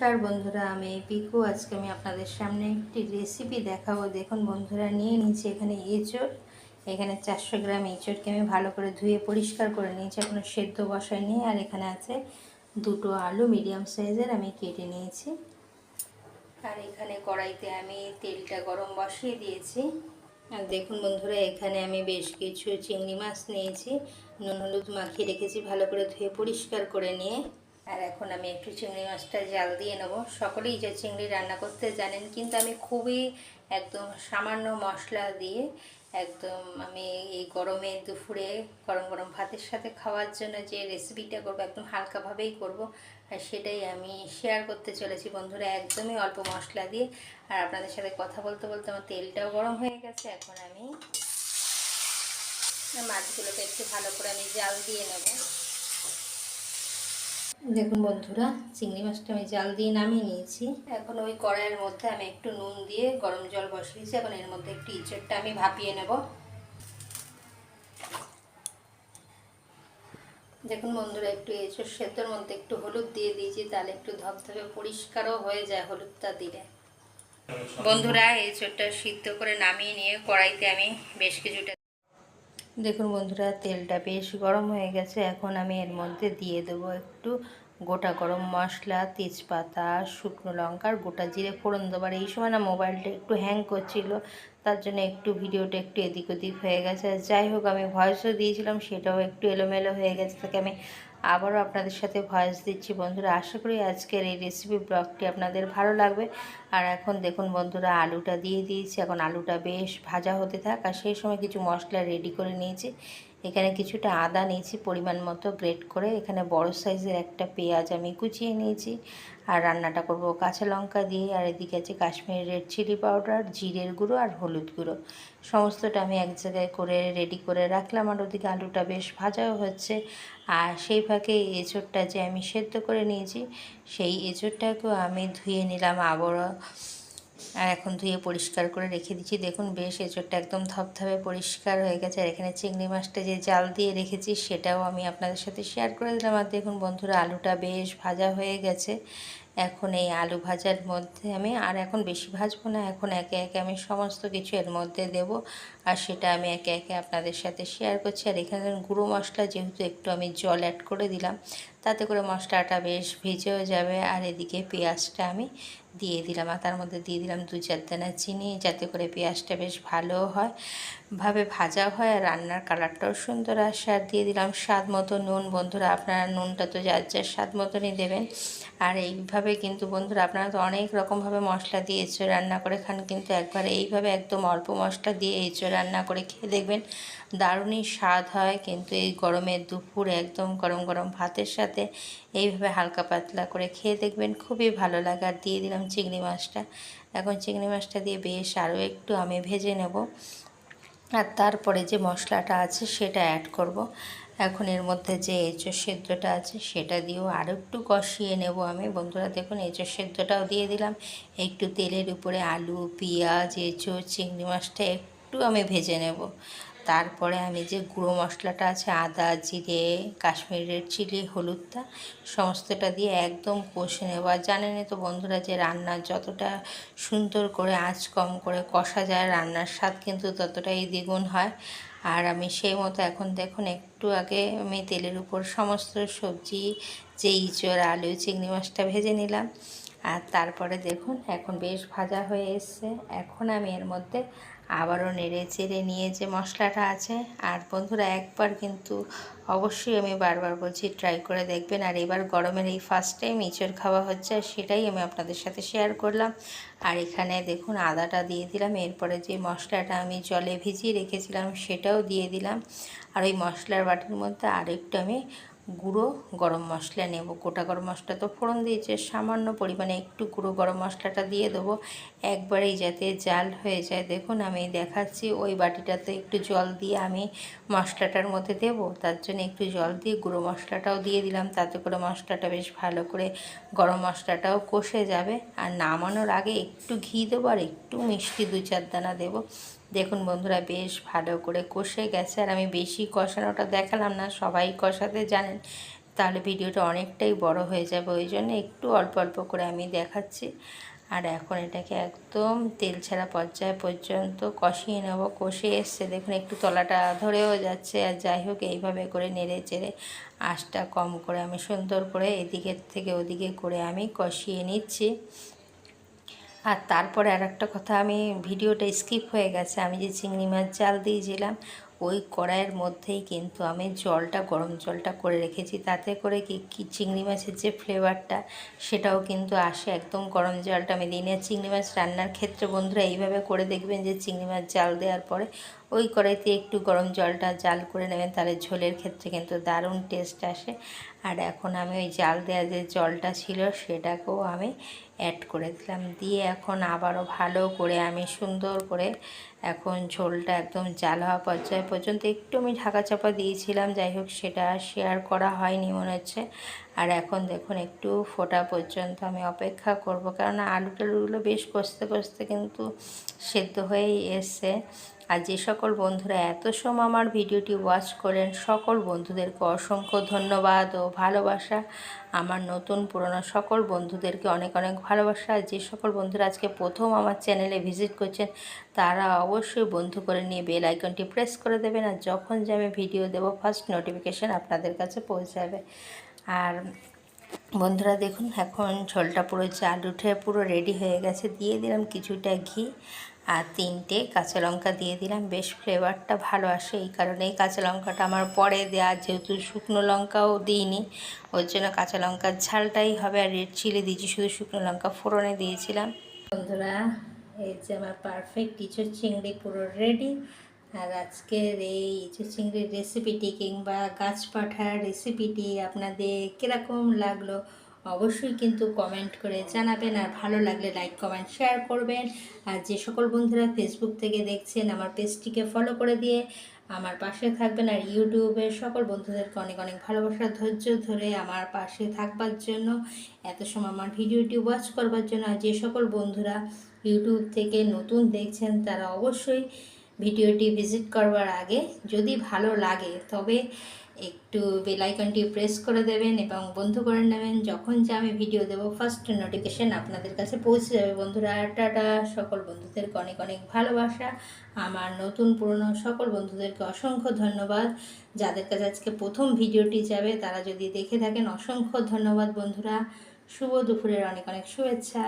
নমস্কার বন্ধুরা, আমি পিকু। আজকে আমি আপনাদের সামনে একটি রেসিপি দেখাবো। দেখুন বন্ধুরা, নিয়ে নিয়েছি এখানে এঁচড়। এখানে চারশো গ্রাম এঁচড়কে আমি ভালো করে ধুয়ে পরিষ্কার করে নিয়েছি। এখনও সেদ্ধ বসাই নিয়ে আর এখানে আছে দুটো আলু মিডিয়াম সাইজের আমি কেটে নিয়েছি। আর এখানে কড়াইতে আমি তেলটা গরম বসিয়ে দিয়েছি। আর দেখুন বন্ধুরা, এখানে আমি বেশ কিছু চিংড়ি মাছ নিয়েছি। নুন হলুদ মাখিয়ে রেখেছি ভালো করে ধুয়ে পরিষ্কার করে নিয়ে। আর এখন আমি একটু চিংড়ি মাছটা জাল দিয়ে নেব। সকলেই যে চিংড়ি রান্না করতে জানেন, কিন্তু আমি খুবই একদম সামান্য মশলা দিয়ে একদম আমি এই গরমে দুপুরে গরম গরম ভাতের সাথে খাওয়ার জন্য যে রেসিপিটা করব, একদম হালকাভাবেই করব, আর সেটাই আমি শেয়ার করতে চলেছি বন্ধুরা, একদমই অল্প মশলা দিয়ে। আর আপনাদের সাথে কথা বলতে বলতে আমার তেলটাও গরম হয়ে গেছে, এখন আমি মাছগুলোকে একটু ভালো করে আমি জাল দিয়ে নেব। দেখুন বন্ধুরা, চিংড়ি মাছটা আমি জাল দিয়ে নামিয়ে নিয়েছি। এখন ওই কড়াইয়ের মধ্যে আমি একটু নুন দিয়ে গরম জল বসিয়েছি এখন এর মধ্যে একটু ইঁচড়টা আমি ভাপিয়ে নেব। দেখুন বন্ধুরা, একটু এঁচড় সেদ্ধর মধ্যে একটু হলুদ দিয়ে দিয়েছি, তাহলে একটু ধপধপে পরিষ্কারও হয়ে যায় হলুদটা দিলে। বন্ধুরা, এঁচড়টা সিদ্ধ করে নামিয়ে নিয়ে কড়াইতে আমি বেশ কিছুটা দেখুন বন্ধুরা, তেলটা বেশ গরম হয়ে গেছে। এখন আমি এর মধ্যে দিয়ে দেবো একটু গোটা গরম মশলা, তেজপাতা, শুকনো লঙ্কার গোটা জিরে ফোড়ন দেবার এই সময় না মোবাইলটা একটু হ্যাং করছিল, তার জন্য একটু ভিডিওটা একটু এদিক ওদিক হয়ে গেছে। যাই হোক, আমি ভয়েসও দিয়েছিলাম, সেটাও একটু এলোমেলো হয়ে গেছে। তাকে আমি আবারও আপনাদের সাথে ভয়েস দিচ্ছি। বন্ধুরা, আশা করি আজকের এই রেসিপি ব্লগটি আপনাদের ভালো লাগবে। আর এখন দেখুন বন্ধুরা, আলুটা দিয়ে দিয়েছি। এখন আলুটা বেশ ভাজা হতে থাক। আর সেই সময় কিছু মশলা রেডি করে নিয়েছি। এখানে কিছুটা আদা নিয়েছি পরিমাণ মতো গ্রেট করে। এখানে বড় সাইজের একটা পেঁয়াজ আমি কুচিয়ে নিয়েছি। আর রান্নাটা করব কাঁচা লঙ্কা দিয়ে। আর এদিকে আছে কাশ্মীরি রেড চিলি পাউডার, জিরের গুঁড়ো আর হলুদ গুঁড়ো। সমস্তটা আমি এক জায়গায় করে রেডি করে রাখলাম। আর ওদিকে আলুটা বেশ ভাজাও হচ্ছে। আর সেই ফাঁকে এঁচোড়টা যে আমি সেদ্ধ করে নিয়েছি, সেই এঁচোড়টাকেও আমি ধুয়ে নিলাম আবারও। আর এখন ধুয়ে পরিষ্কার করে রেখে দিচ্ছি। দেখুন বেশ, এঁচোড়টা একদম ধপধপে পরিষ্কার হয়ে গেছে। আর এখানে চিংড়ি মাছটা যে জাল দিয়ে রেখেছি, সেটাও আমি আপনাদের সাথে শেয়ার করে দিলাম। আর দেখুন বন্ধুরা, আলুটা বেশ ভাজা হয়ে গেছে। এখন এই আলু ভাজার মধ্যে আমি আর এখন বেশি ভাজবো না, এখন একে একে আমি সমস্ত কিছু এর মধ্যে দেব আর সেটা আমি একে একে আপনাদের সাথে শেয়ার করছি। আর এখানে গুঁড়ো মশলা যেহেতু একটু আমি জল অ্যাড করে দিলাম, তাতে করে মশলাটা বেশ ভেজেও যাবে। আর এদিকে পেঁয়াজটা আমি দিয়ে দিলাম, আর তার মধ্যে দিয়ে দিলাম দু চার দানা চিনি, যাতে করে পেঁয়াজটা বেশ ভালো হয়। ভাবে ভাজা হয় আর রান্নার কালারটাও সুন্দর আসে। আর দিয়ে দিলাম স্বাদ মতো নুন। বন্ধুরা, আপনারা নুনটা তো যার যার স্বাদ মতনই দেবেন। আর এইভাবে কিন্তু বন্ধুরা, আপনারা তো অনেক রকমভাবে মশলা দিয়ে এঁচো রান্না করে খান, কিন্তু একবার এইভাবে একদম অল্প মশলা দিয়ে এঁচো রান্না করে খেয়ে দেখবেন দারুণই স্বাদ হয়। কিন্তু এই গরমের দুপুর একদম গরম গরম ভাতের সাথে এইভাবে হালকা পাতলা করে খেয়ে দেখবেন খুবই ভালো লাগে। আর দিয়ে দিলাম চিংড়ি মাছটা। এখন চিংড়ি মাছটা দিয়ে বেশ আরও একটু আমি ভেজে নেব। আর তারপরে যে মশলাটা আছে সেটা অ্যাড করব। এখন এর মধ্যে যে এঁচোর সেদ্ধটা আছে সেটা দিয়েও আরও একটু কষিয়ে নেব আমি। বন্ধুরা, দেখুন, এঁচোর সেদ্ধটাও দিয়ে দিলাম। একটু তেলের উপরে আলু, পেঁয়াজ, এঁচোর, চিংড়ি মাছটা একটু আমি ভেজে নেব। তারপরে আমি যে গুঁড়ো মশলাটা আছে, আদা, জিরে কাশ্মীরের চিলি, হলুদটা, সমস্তটা দিয়ে একদম কষে নেব। আর জানেনই তো বন্ধুরা যে রান্নার যতটা সুন্দর করে আঁচ কম করে কষা যায়, রান্নার স্বাদ কিন্তু ততটাই দ্বিগুণ হয়। আর আমি সেই মতো এখন দেখুন, একটু আগে আমি তেলের উপর সমস্ত সবজি, যে ইঁচড়, আলু, চিংড়ি মাছটা ভেজে নিলাম। আর তারপরে দেখুন, এখন বেশ ভাজা হয়ে এসছে। এখন আমি এর মধ্যে আবারও নেড়ে চেড়ে নিয়ে যে মশলাটা আছে। আর বন্ধুরা, একবার কিন্তু অবশ্যই আমি বারবার বলছি ট্রাই করে দেখবেন। আর এবার গরমের এই ফার্স্ট টাইম ইঁচড় খাওয়া হচ্ছে আর সেটাই আমি আপনাদের সাথে শেয়ার করলাম। আর এখানে দেখুন, আদাটা দিয়ে দিলাম। এরপরে যে মশলাটা আমি জলে ভিজিয়ে রেখেছিলাম, সেটাও দিয়ে দিলাম। আর ওই মশলার বাটির মধ্যে আরেকটু আমি গুঁড়ো গরম মশলা নেব। গোটা গরম মশলা তো ফোড়ন দিয়েছে, সামান্য পরিমাণে একটু গুঁড়ো গরম মশলাটা দিয়ে দেবো। একবারেই যাতে জাল হয়ে যায়। দেখুন, আমি দেখাচ্ছি, ওই বাটিটাতে একটু জল দিয়ে আমি মশলাটার মধ্যে দেব। তার জন্য একটু জল দিয়ে গুঁড়ো মশলাটাও দিয়ে দিলাম। তাতে করে মশলাটা বেশ ভালো করে গরম মশলাটাও কষে যাবে। আর নামানোর আগে একটু ঘি দেবো আর একটু মিষ্টি দু চার দানা দেবো। দেখুন বন্ধুরা, বেশ ভালো করে কষে গেছে। আর আমি বেশি কষানোটা দেখালাম না, সবাই কষাতে জানেন। তাহলে ভিডিওটা অনেকটাই বড় হয়ে যাবে, ওই জন্য একটু অল্প অল্প করে আমি দেখাচ্ছি। আর এখন এটাকে একদম তেল ছাড়া পর্যায় পর্যন্ত কষিয়ে নেব। কষে এসছে, দেখুন একটু তলাটা ধরেও যাচ্ছে। আর যাই হোক, এইভাবে করে নেড়ে চেড়ে আঁচটা কম করে আমি সুন্দর করে এদিকের থেকে ওদিকে করে আমি কষিয়ে নিচ্ছি। আর তারপরে আর একটা কথা, আমি ভিডিওটা স্কিপ হয়ে গেছে, আমি যে চিংড়ি মাছ জাল দিয়েছিলাম, ওই কড়াইয়ের মধ্যেই কিন্তু আমি জলটা, গরম জলটা করে রেখেছি। তাতে করে কি কি চিংড়ি মাছের যে ফ্লেভারটা, সেটাও কিন্তু আসে। একদম গরম জলটা আমি দিই না। চিংড়ি মাছ রান্নার ক্ষেত্রে বন্ধুরা এইভাবে করে দেখবেন যে, চিংড়ি মাছ জাল দেওয়ার পরে ওই কড়াইতে একটু গরম জলটা জাল করে নেবেন, তাহলে ঝোলের ক্ষেত্রে কিন্তু দারুণ টেস্ট আসে। আর এখন আমি ওই জাল দেওয়া যে জলটা ছিল সেটাকেও আমি অ্যাড করে দিলাম। দিয়ে এখন আবারও ভালো করে আমি সুন্দর করে এখন ঝোলটা একদম জাল হওয়া পর্যায়ে পর্যন্ত, একটু আমি ঢাকা চাপা দিয়েছিলাম, যাই হোক সেটা শেয়ার করা হয়নি মনে হচ্ছে। আর এখন দেখুন, একটু ফোটা পর্যন্ত আমি অপেক্ষা করব। কারণ আলু টালুগুলো বেশ কষতে কষতে কিন্তু সেদ্ধ হয়েই এসছে। আর যে সকল বন্ধুরা এত সময় আমার ভিডিওটি ওয়াচ করেন, সকল বন্ধুদেরকে অসংখ্য ধন্যবাদ ও ভালোবাসা। আমার নতুন, পুরনো সকল বন্ধুদেরকে অনেক অনেক ভালোবাসা। আর যে সকল বন্ধুরা আজকে প্রথম আমার চ্যানেলে ভিজিট করছেন, তারা অবশ্যই বন্ধু করে নিয়ে বেল আইকনটি প্রেস করে দেবেন। আর যখন যে আমি ভিডিও দেবো ফার্স্ট নোটিফিকেশান আপনাদের কাছে পৌঁছাবে। আর বন্ধুরা দেখুন, এখন ঝোলটা পুরো চাল উঠে পুরো রেডি হয়ে গেছে। দিয়ে দিলাম কিছুটা ঘি আর তিনটে কাঁচা লঙ্কা দিয়ে দিলাম। বেশ ফ্লেভারটা ভালো আসে এই কারণেই কাঁচা লঙ্কাটা আমার পরে দেওয়া যেহেতু শুকনো লঙ্কাও দিইনি, ওর জন্য কাঁচা লঙ্কার ঝালটাই হবে। আর রেড চিলি দিয়েছি, শুধু শুকনো লঙ্কা ফোড়নে দিয়েছিলাম। বন্ধুরা, এই যে আমার পারফেক্ট কিছু চিংড়ি পুরো রেডি আর আজকের এই ইঁচড় চিংড়ির রেসিপিটি কিংবা গাছ পাঠার রেসিপিটি আপনাদের কীরকম লাগল অবশ্যই কিন্তু কমেন্ট করে জানাবেন। আর ভালো লাগলে লাইক কমেন্ট শেয়ার করবেন। আর যে সকল বন্ধুরা ফেসবুক থেকে দেখছেন, আমার পেজটিকে ফলো করে দিয়ে আমার পাশে থাকবেন। আর ইউটিউবের সকল বন্ধুদেরকে অনেক অনেক ভালোবাসা, ধৈর্য ধরে আমার পাশে থাকবার জন্য, এত সময় আমার ভিডিওটি ওয়াচ করবার জন্য। আর যে সকল বন্ধুরা ইউটিউব থেকে নতুন দেখছেন, তারা অবশ্যই ভিডিওটি ভিজিট করবার আগে যদি ভালো লাগে, তবে একটু বেল আইকনটি প্রেস করে দেবেন এবং বন্ধু করে নেবেন। যখন যে আমি ভিডিও দেবো ফার্স্ট নোটিফিকেশান আপনাদের কাছে পৌঁছে যাবে। বন্ধুরা, টাটা। সকল বন্ধুদেরকে অনেক অনেক ভালোবাসা। আমার নতুন পুরনো সকল বন্ধুদেরকে অসংখ্য ধন্যবাদ। যাদের কাছে আজকে প্রথম ভিডিওটি যাবে, তারা যদি দেখে থাকেন, অসংখ্য ধন্যবাদ বন্ধুরা। শুভ দুপুরের অনেক অনেক শুভেচ্ছা।